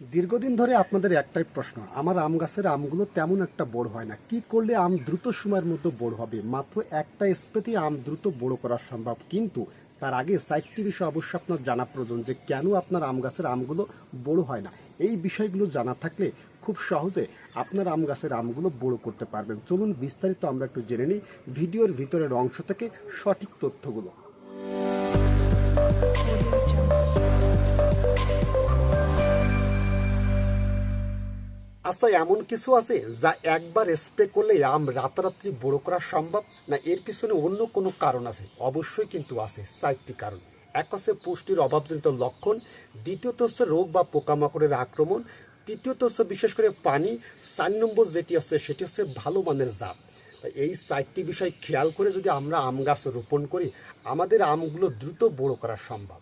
দীর্ঘদিন ধরে আপনাদের একটাই প্রশ্ন, আমার আম গাছের আমগুলো তেমন একটা বড় হয় না। কি করলে আম দ্রুত সময়ের মধ্যে বড় হবে? মাত্র একটা স্প্রেতে আম দ্রুত বড় করা সম্ভব, কিন্তু তার আগে চারটি বিষয় অবশ্যই আপনার জানা প্রয়োজন যে কেন আপনার আম গাছের আমগুলো বড় হয় না। এই বিষয়গুলো জানা থাকলে খুব সহজে আপনার আম গাছের আমগুলো বড় করতে পারবেন। চলুন বিস্তারিত আমরা একটু জেনে নিই ভিডিওর ভিতরের অংশ থেকে সঠিক তথ্যগুলো। আচ্ছা এমন কিছু আছে যা একবার স্প্রে করলে আম রাতারাত্রি বড় করা সম্ভব? না, এর পিছনে অন্য কোনো কারণ আছে? অবশ্যই কিন্তু আছে, চারটি কারণ। এক হচ্ছে পুষ্টির অভাবজনিত লক্ষণ, দ্বিতীয়ত হচ্ছে রোগ বা পোকামাকড়ের আক্রমণ, তৃতীয়ত হচ্ছে বিশেষ করে পানি, চার নম্বর যেটি আছে সেটি হচ্ছে ভালো মানের জাত। এই চারটি বিষয় খেয়াল করে যদি আমরা আম গাছ রোপণ করি, আমাদের আমগুলো দ্রুত বড় করা সম্ভব।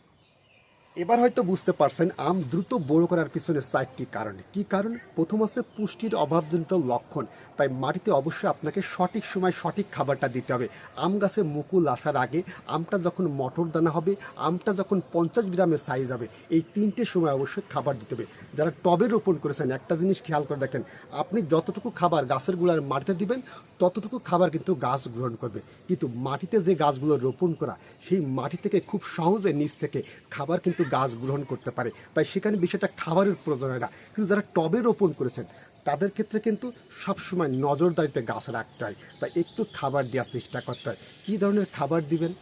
এবার হয়তো বুঝতে পারছেন আম দ্রুত বড় করার পিছনে চারটি কারণে। কি কারণ? প্রথম আছে পুষ্টির অভাবজনিত লক্ষণ, তাই মাটিতে অবশ্যই আপনাকে সঠিক সময় সঠিক খাবারটা দিতে হবে। আম গাছে মুকুল আসার আগে আমটা যখন মটর দানা হবে, আমটা যখন পঞ্চাশ গ্রামের সাইজ হবে, এই তিনটে সময় অবশ্যই খাবার দিতে হবে। যারা টবে রোপণ করেছেন, একটা জিনিস খেয়াল করে দেখেন, আপনি যতটুকু খাবার গাছেরগুলার মাটিতে দিবেন, ততটুকু খাবার কিন্তু গাছ গ্রহণ করবে। কিন্তু মাটিতে যে গাছগুলো রোপণ করা, সেই মাটি থেকে খুব সহজে নিচ থেকে খাবার কিন্তু গাছ গ্রহণ করতে পারে। তাই সেখানে বিষয়টা খাবারের প্রয়োজন হয় না। কিন্তু যারা টবে রোপণ করেছেন, তাদের ক্ষেত্রে কিন্তু সবসময় নজরদারিতে গাছ রাখতে হয়। তাই একটু খাবার দেওয়ার চেষ্টা করতে হয়। কী ধরনের খাবার দিবেন?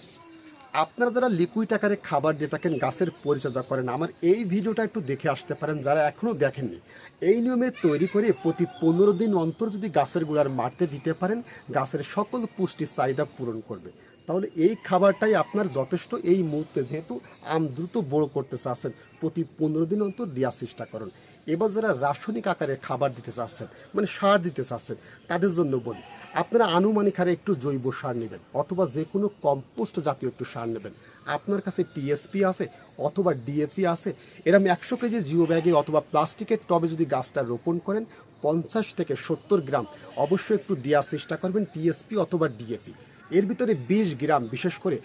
আপনারা যারা লিকুইড আকারে খাবার দিয়ে থাকেন, গাছের পরিচর্যা করেন, আমার এই ভিডিওটা একটু দেখে আসতে পারেন যারা এখনও দেখেননি। এই নিয়মে তৈরি করে প্রতি পনেরো দিন অন্তর যদি গাছের গুঁড়ার মারতে দিতে পারেন, গাছের সকল পুষ্টির চাহিদা পূরণ করবে। তাহলে এই খাবারটাই আপনার যথেষ্ট এই মুহূর্তে যেহেতু আম দ্রুত বড় করতে চাচ্ছেন, প্রতি পনেরো দিন অন্তর দেওয়ার চেষ্টা করুন। এবার যারা রাসায়নিক আকারে খাবার দিতে চাচ্ছেন মানে সার দিতে চাচ্ছেন, তাদের জন্য বলি, আপনারা আনুমানিক হারে একটু জৈব সার নেবেন, অথবা যে কোনো কম্পোস্ট জাতীয় একটু সার নেবেন। আপনার কাছে টিএসপি আছে অথবা ডিএপি আছে, এরম একশো কেজি জিও ব্যাগে অথবা প্লাস্টিকের টবে যদি গাছটা রোপণ করেন, পঞ্চাশ থেকে সত্তর গ্রাম, অবশ্যই একটু দেওয়ার চেষ্টা করবেন টিএসপি অথবা ডিএপি। এর ভিতরে বিশ গ্রাম, বিশেষ করে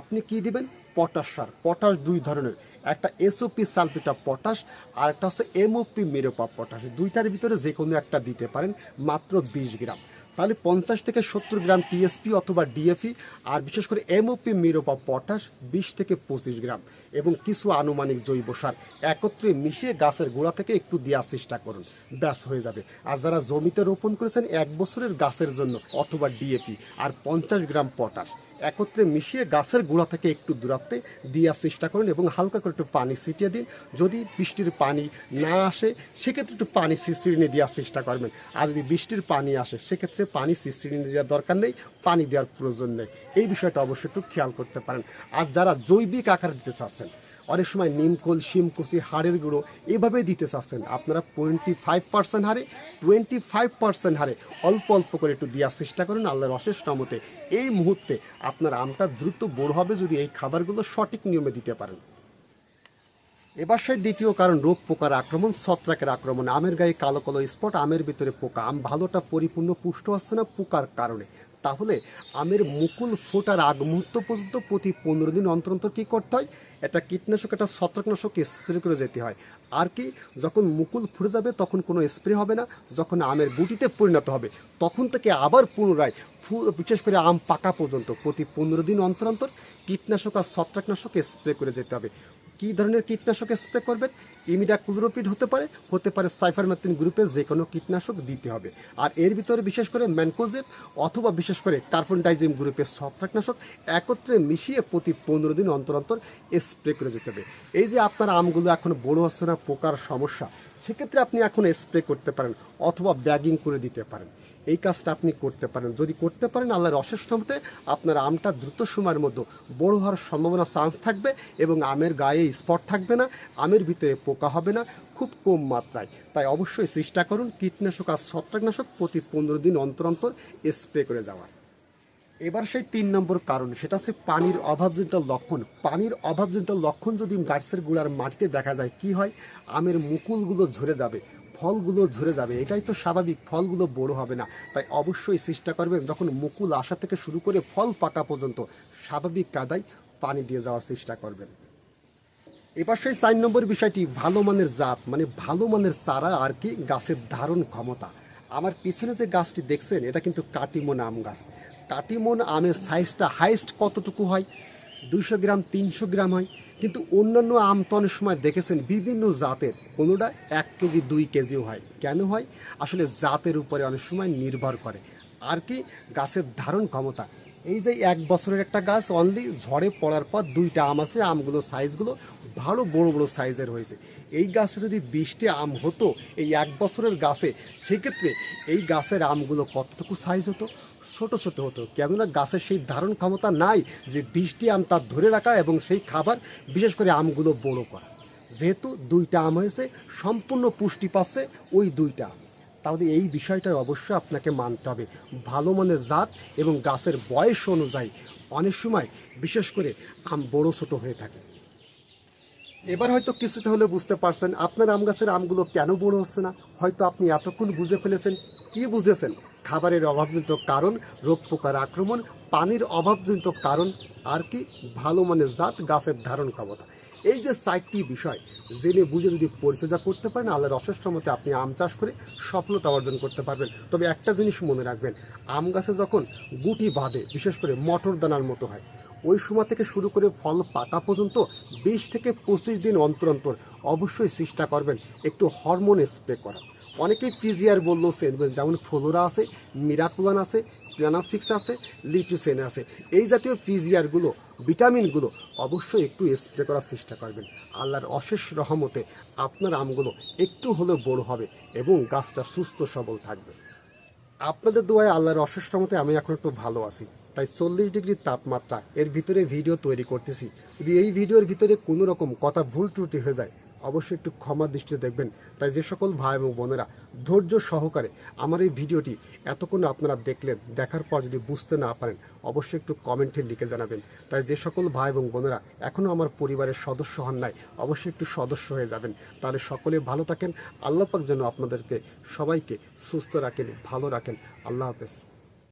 আপনি কি দিবেন? পটাশ সার। পটাশ দুই ধরনের। একটা এসওপি সালফেটা পটাশ আর একটা হচ্ছে এমওপি মেরোপা পটাশ। দুইটার ভিতরে যে কোনো একটা দিতে পারেন, মাত্র বিশ গ্রাম। তাহলে পঞ্চাশ থেকে সত্তর গ্রাম টিএসপি অথবা ডিএফি আর বিশেষ করে এমওপি, মিরোপা পটাশ বিশ থেকে পঁচিশ গ্রাম এবং কিছু আনুমানিক জৈব সার। একত্রে মিশিয়ে গাছের গোড়া থেকে একটু দেওয়ার চেষ্টা করুন। ব্যাস, হয়ে যাবে। আর যারা জমিতে রোপণ করেছেন, এক বছরের গাছের জন্য অথবা ডিএপি আর পঞ্চাশ গ্রাম পটাশ। একত্রে মিশিয়ে গাছের গোড়া থেকে একটু দূরত্বে দেওয়ার চেষ্টা করুন এবং হালকা করে একটু পানি ছিটিয়ে দিন। যদি বৃষ্টির পানি না আসে, সেক্ষেত্রে একটু পানি সিসিড়িনে দেওয়ার চেষ্টা করবেন। আর যদি বৃষ্টির পানি আসে, সেক্ষেত্রে পানি সিসিড়িনে দেওয়ার দরকার নেই, পানি দেওয়ার প্রয়োজন নেই। এই বিষয়টা অবশ্যই একটু খেয়াল করতে পারেন। আর যারা জৈবিক আকার দিতে চাচ্ছেন অনেক সময় নিমকোল শিমকুচি হাড়ের গুঁড়ো এভাবে দিতে চাচ্ছেন। আপনারা টোয়েন্টি ফাইভ পার্সেন্ট হারে টোয়েন্টি ফাইভ পার্সেন্ট হারে অল্প অল্প করে একটু দেওয়ার চেষ্টা করুন। আল্লাহর অশেষ নামতে এই মুহূর্তে আপনার আমটা দ্রুত বড় হবে যদি এই খাবারগুলো সঠিক নিয়মে দিতে পারেন। এবার সেই দ্বিতীয় কারণ, রোগ পোকার আক্রমণ, ছত্রাকের আক্রমণ। আমের গায়ে কালো কালো স্পট, আমের ভিতরে পোকা। আম ভালোটা পরিপূর্ণ, পুষ্ট হচ্ছে না পোকার কারণে। তাহলে আমের মুকুল ফোটার আগ মুহূর্ত পর্যন্ত প্রতি পনেরো দিন অন্তর অন্তর কী করতে হয়? একটা কীটনাশক, একটা ছত্রাকনাশক স্প্রে করে যেতে হয়। আর কি, যখন মুকুল ফুটে যাবে তখন কোনো স্প্রে হবে না। যখন আমের গুটিতে পরিণত হবে, তখন থেকে আবার পুনরায় বিশেষ করে আম পাকা পর্যন্ত প্রতি পনেরো দিন অন্তর অন্তর কীটনাশক আর ছত্রাকনাশক স্প্রে করে যেতে হবে। কী ধরনের কীটনাশক স্প্রে করবেন? ইমিডা কুজরোপিড হতে পারে হতে পারে সাইফারমেথিন গ্রুপে যে কোনো কীটনাশক দিতে হবে। আর এর ভিতরে বিশেষ করে ম্যানকোজেব অথবা বিশেষ করে কার্বনডাইজিম গ্রুপের ছত্রাকনাশক একত্রে মিশিয়ে প্রতি পনেরো দিন অন্তর অন্তর স্প্রে করে যেতে হবে। এই যে আপনার আমগুলো এখন বড় হচ্ছে না, পোকার সমস্যা, সেক্ষেত্রে আপনি এখন স্প্রে করতে পারেন অথবা ব্যাগিং করে দিতে পারেন। এই কাজটা আপনি করতে পারেন। যদি করতে পারেন, আল্লাহর অশেষ মতে আপনার আমটা দ্রুত সময়ের মধ্যে বড় হওয়ার সম্ভাবনা চান্স থাকবে এবং আমের গায়ে স্পট থাকবে না, আমের ভিতরে পোকা হবে না, খুব কম মাত্রায়। তাই অবশ্যই চেষ্টা করুন কীটনাশক আর ছত্রাকনাশক প্রতি পনেরো দিন অন্তর অন্তর স্প্রে করে যাওয়ার। এবার সেই তিন নম্বর কারণ, সেটা হচ্ছে পানির অভাবজনিত লক্ষণ। পানির অভাবজনিত লক্ষণ যদি গাছের গুঁড়ার মাটিতে দেখা যায়, কি হয়? আমের মুকুলগুলো ঝরে যাবে। ফলগুলো ঝরে যাবে। এটাই তো স্বাভাবিক, ফলগুলো বড় হবে না। তাই অবশ্যই চেষ্টা করবেন যখন মুকুল আসা থেকে শুরু করে ফল পাকা পর্যন্ত স্বাভাবিক কাদায় পানি দিয়ে যাওয়ার চেষ্টা করবেন। এবার সেই চার নম্বর বিষয়টি, ভালো মানের জাত মানে ভালো মানের চারা আর কি গাছের ধারণ ক্ষমতা। আমার পিছনে যে গাছটি দেখছেন, এটা কিন্তু কাটিমন আম গাছ। কাটিমন আমের সাইজটা হাইস্ট কতটুকু হয়? দুইশো গ্রাম, তিনশো গ্রাম হয়। কিন্তু অন্যান্য আম তো অনেক সময় দেখেছেন বিভিন্ন জাতের, কোনোটা এক কেজি, দুই কেজিও হয়। কেন হয়? আসলে জাতের উপরে অনেক সময় নির্ভর করে। আর কি গাছের ধারণ ক্ষমতা? এই যে এক বছরের একটা গাছ অনলি ঝড়ে পড়ার পর দুইটা আম আছে, আমগুলো সাইজগুলো ভালো বড় বড় সাইজের হয়েছে। এই গাছে যদি বিশটি আম হতো, এই এক বছরের গাছে, সেক্ষেত্রে এই গাছের আমগুলো কতটুকু সাইজ হতো? ছোট ছোট হতো। কেননা গাছের সেই ধারণ ক্ষমতা নাই যে বিশটি আম তার ধরে রাখা এবং সেই খাবার, বিশেষ করে আমগুলো বড় করা। যেহেতু দুইটা আম হয়েছে, সম্পূর্ণ পুষ্টি পাচ্ছে ওই দুইটা আম। তাহলে এই বিষয়টা অবশ্যই আপনাকে মানতে হবে। ভালো মানের জাত এবং গাছের বয়স অনুযায়ী অনেক সময় বিশেষ করে আম বড় ছোট হয়ে থাকে। এবার হয়তো কিছুটা হলে বুঝতে পারছেন আপনার আম গাছের আমগুলো কেন বড় হচ্ছে না? হয়তো আপনি এতক্ষণ বুঝে ফেলেছেন। কি বুঝেছেন? খাবারের অভাবজনিত কারণ, রোগ পোকার আক্রমণ, পানির অভাবজনিত কারণ, আর কি ভালো মানের জাত গাছের ধারণ ক্ষমতা। এই যে চারটি বিষয়, জেনে বুঝে যদি পরিচর্যা করতে পারেন, আল্লাহর অশেষ মতে আপনি আম চাষ করে সফলতা অর্জন করতে পারবেন। তবে একটা জিনিস মনে রাখবেন, আম গাছে যখন গুটি বাঁধে, বিশেষ করে মটর দানার মতো হয় ওই সময় থেকে শুরু করে ফল পাকা পর্যন্ত বিশ থেকে পঁচিশ দিন অন্তর অন্তর অবশ্যই চেষ্টা করবেন একটু হরমোন স্প্রে করা। অনেকেই ফিজিয়ার বলল সেনবেন যেমন ফ্লোরা আছে মিরাকুলান আছে প্লানাফিক্স আছে লিটুসেন আছে। এই জাতীয় ফিজিয়ারগুলো ভিটামিনগুলো অবশ্যই একটু স্প্রে করার চেষ্টা করবেন। আল্লাহর অশেষ রহমতে আপনার আমগুলো একটু হলেও বড় হবে এবং গাছটা সুস্থ সবল থাকবে। আপনাদের দোয়ায় আল্লাহর অশেষ রহমতে আমি এখন একটু ভালো আছি। তাই চল্লিশ ডিগ্রি তাপমাত্রা এর ভিতরে ভিডিও তৈরি করতেছি। যদি এই ভিডিওর ভিতরে কোনো রকম কথা ভুল ত্রুটি হয়ে যায়, অবশ্যই একটু ক্ষমা দৃষ্টিতে দেখবেন। তাই যে সকল ভাই এবং বোনেরা, ধৈর্য সহকারে আমার এই ভিডিওটি এতক্ষণ আপনারা দেখলেন, দেখার পর যদি বুঝতে না পারেন, অবশ্যই একটু কমেন্টে লিখে জানাবেন। তাই যে সকল ভাই এবং বোনেরা এখনও আমার পরিবারের সদস্য হন নাই, অবশ্যই একটু সদস্য হয়ে যাবেন। তাহলে সকলে ভালো থাকেন। আল্লাহ পাক যেন আপনাদেরকে সবাইকে সুস্থ রাখেন, ভালো রাখেন। আল্লাহ হাফেজ।